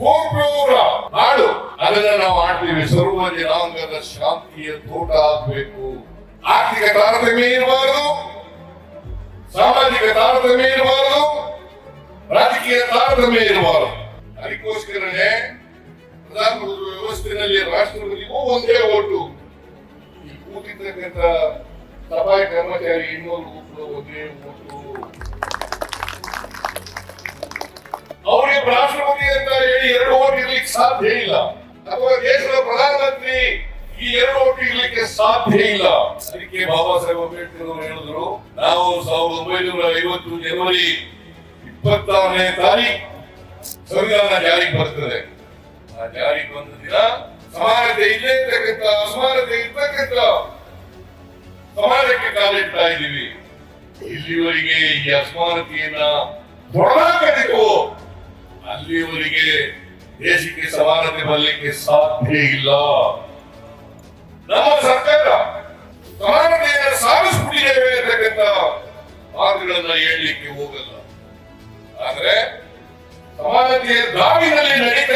ಕುವೆಂಪುರವರ ನಾಡು ಅದನ್ನ ನಾವು ಆಡ್ತೀವಿ ಸರ್ವ ಜನಾಂಗದ ಶಾಂತಿಯ ತೋಟ ಆಗಬೇಕು. ಆರ್ಥಿಕ ತಾರತಮ್ಯ ಇರಬಾರದು. ಸಾಮಾಜಿಕ ತಾರತಮ್ಯ ಇರಬಾರದು. ರಾಜಕೀಯ ತಾರತಮ್ಯ ಇರಬಾರದು. ಅದಕ್ಕೋಸ್ಕರನೇ ಪ್ರಧಾನಮಂತ್ರಿ ವ್ಯವಸ್ಥೆಯಲ್ಲಿ ರಾಷ್ಟ್ರಪತಿಗೂ ಒಂದೇ ಓಟು. ಈ ಕೂತಿರ್ತಕ್ಕಂಥ ಸಫಾಯಿ ಕರ್ಮಚಾರಿ ಇನ್ನೊಂದು ಒಬ್ಬರು ಒಂದೇ ಓಟು. ಅವರಿಗೆ ರಾಷ್ಟ್ರಪತಿ ಅಂತ ಹೇಳಿ ಎರಡು ಓಟ್ ಇರ್ಲಿಕ್ಕೆ ಸಾಧ್ಯ ಇಲ್ಲ. ಅಥವಾ ದೇಶದ ಪ್ರಧಾನಮಂತ್ರಿ ಈ ಎರಡು ಓಟ್ ಇರ್ಲಿಕ್ಕೆ ಸಾಧ್ಯ ಇಲ್ಲ. ಅದಕ್ಕೆ ಬಾಬಾ ಸಾಹೇಬ್ ಅಂಬೇಡ್ಕರ್ ಅವರು ಹೇಳಿದ್ರು, ನಾವು ಸಾವಿರದ ಒಂಬೈನೂರ ಐವತ್ತು ಜನವರಿ ಇಪ್ಪತ್ತಾರನೇ ತಾರೀಕು ಸಂವಿಧಾನ ಜಾರಿಗೆ ಬರ್ತದೆ. ಆ ಜಾರಿಗೆ ಬಂದ ದಿನ ಸಮಾನತೆ ಇಲ್ಲೇ ಇರ್ತಕ್ಕಂಥ, ಅಸಮಾನತೆ ಇರ್ತಕ್ಕಂಥ ಸಮಾಜಕ್ಕೆ ಕಾಲಿಡ್ತಾ ಇದ್ದೀವಿ. ಇಲ್ಲಿವರೆಗೆ ಈ ಅಸಮಾನತೆಯನ್ನ ತೊಡಲಾಗಬೇಕು ಅಲ್ಲಿಯವರೆಗೆ ದೇಶಕ್ಕೆ ಸಮಾನತೆ ಬರಲಿಕ್ಕೆ ಸಾಧ್ಯ ಇಲ್ಲ. ನಮ್ಮ ಸರ್ಕಾರ ಸಮಾನತೆಯನ್ನು ಸಾಧಿಸ್ಬಿಟ್ಟಿದ್ದೇವೆ ಅಂತಕ್ಕಂಥ ಮಾತುಗಳನ್ನ ಹೇಳಲಿಕ್ಕೆ ಹೋಗಲ್ಲ. ಆದ್ರೆ ಸಮಾನತೆಯ ದಾವಿನಲ್ಲಿ ನಡೀತಕ್ಕಂಥ